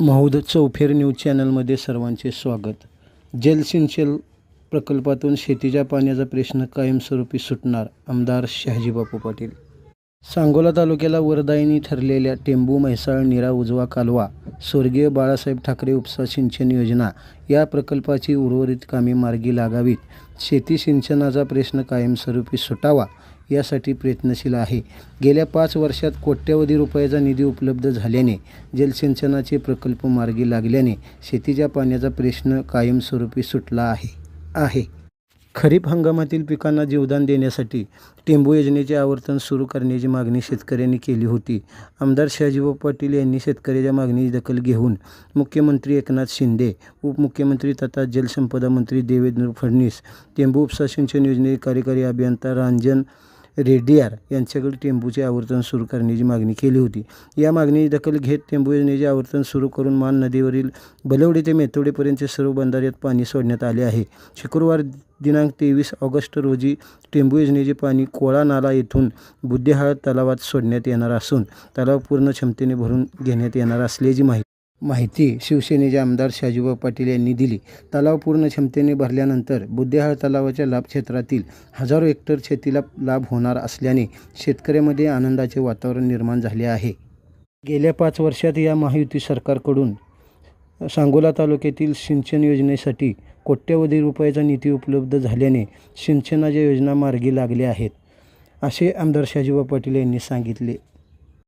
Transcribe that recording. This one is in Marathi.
महूद चौफेर न्यूज चॅनलमध्ये सर्वांचे स्वागत. जलसिंचन प्रकल्पातून शेतीच्या पाण्याचा प्रश्न कायमस्वरूपी सुटणार आमदार शहाजीबापू पाटील. सांगोला तालुक्याला वरदायिनी ठरलेल्या टेंबू म्हैसाळ निरा उजवा कालवा स्वर्गीय बाळासाहेब ठाकरे उपसा सिंचन योजना या प्रकल्पाची उर्वरित कामे मार्गी लागावीत. शेती सिंचनाचा प्रश्न कायमस्वरूपी सुटावा यासाठी प्रयत्नशील आहे. गेल्या पाच वर्षात कोट्यवधी रुपयाचा निधी उपलब्ध झाल्याने जलसिंचनाचे प्रकल्प मार्गी लागल्याने शेतीच्या पाण्याचा प्रश्न कायमस्वरूपी सुटला आहे. आहे. खरीप हंगामातील पिकांना जीवदान देण्यासाठी टेंबू योजनेचे आवर्तन सुरू करण्याची मागणी शेतकऱ्यांनी केली होती. आमदार शहाजीबाबू पाटील यांनी शेतकऱ्याच्या मागणीची दखल घेऊन मुख्यमंत्री एकनाथ शिंदे उपमुख्यमंत्री तथा जलसंपदा मंत्री देवेंद्र फडणवीस टेंबू उपसा सिंचन योजनेचे कार्यकारी अभियंता रांजन रेड्डियार यांच्याकडे टेंबूचे आवर्तन सुरू करण्याची मागणी केली होती. या मागणीची दखल घेत टेंबू योजनेचे आवर्तन सुरू करून मान नदीवरील बलवडे ते मेथोडीपर्यंतचे सर्व बंधाऱ्यात पाणी सोडण्यात आले आहे. शुक्रवार दिनांक तेवीस ऑगस्ट रोजी टेंबू योजनेचे पाणी कोळा नाला येथून बुद्धिहाळ तलावात सोडण्यात येणार असून तलाव पूर्ण क्षमतेने भरून घेण्यात येणार असल्याची माहिती माहिती शिवसेनेचे आमदार शहाजीबाबू पाटील यांनी दिली. तलाव पूर्ण क्षमतेने भरल्यानंतर बुद्धेहाळ तलावाच्या लाभक्षेत्रातील हजारो हेक्टर शेतीला लाभ होणार असल्याने शेतकऱ्यामध्ये आनंदाचे वातावरण निर्माण झाले आहे. गेल्या पाच वर्षात या महायुती सरकारकडून सांगोला तालुक्यातील सिंचन योजनेसाठी कोट्यवधी रुपयाचा निधी उपलब्ध झाल्याने सिंचनाच्या योजना मार्गी लागल्या आहेत असे आमदार शहाजीबाबू पाटील यांनी सांगितले.